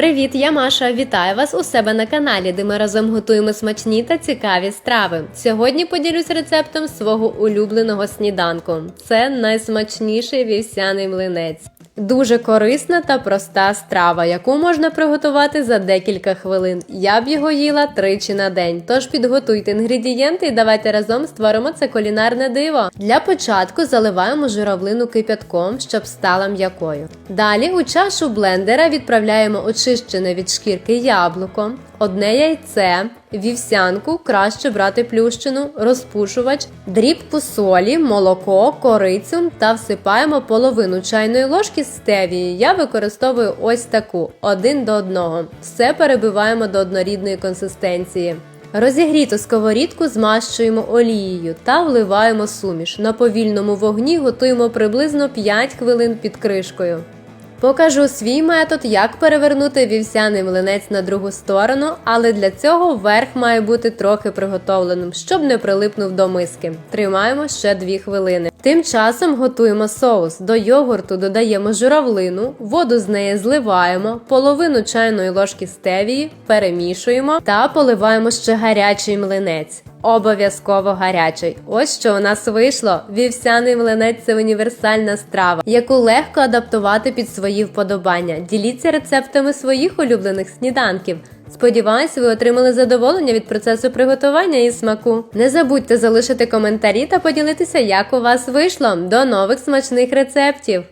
Привіт, я Маша. Вітаю вас у себе на каналі, де ми разом готуємо смачні та цікаві страви. Сьогодні поділюсь рецептом свого улюбленого сніданку. Це найсмачніший вівсяний млинець. Дуже корисна та проста страва, яку можна приготувати за декілька хвилин. Я б його їла тричі на день. Тож підготуйте інгредієнти і давайте разом створимо це кулінарне диво. Для початку заливаємо журавлину кип'ятком, щоб стала м'якою. Далі у чашу блендера відправляємо очищене від шкірки яблуко, одне яйце, вівсянку, краще брати плющину, розпушувач, дрібку солі, молоко, корицю та всипаємо половину чайної ложки стевії. Я використовую ось таку один до одного. Все перебиваємо до однорідної консистенції. Розігріту сковорідку змащуємо олією та вливаємо суміш. На повільному вогні готуємо приблизно 5 хвилин під кришкою. Покажу свій метод, як перевернути вівсяний млинець на другу сторону, але для цього верх має бути трохи приготовленим, щоб не прилипнув до миски. Тримаємо ще 2 хвилини. Тим часом готуємо соус. До йогурту додаємо журавлину, воду з неї зливаємо, половину чайної ложки стевії, перемішуємо та поливаємо ще гарячий млинець. Обов'язково гарячий. Ось що у нас вийшло. Вівсяний млинець це універсальна страва, яку легко адаптувати під свої вподобання. Діліться рецептами своїх улюблених сніданків. Сподіваюсь, ви отримали задоволення від процесу приготування і смаку. Не забудьте залишити коментарі та поділитися, як у вас вийшло. До нових смачних рецептів!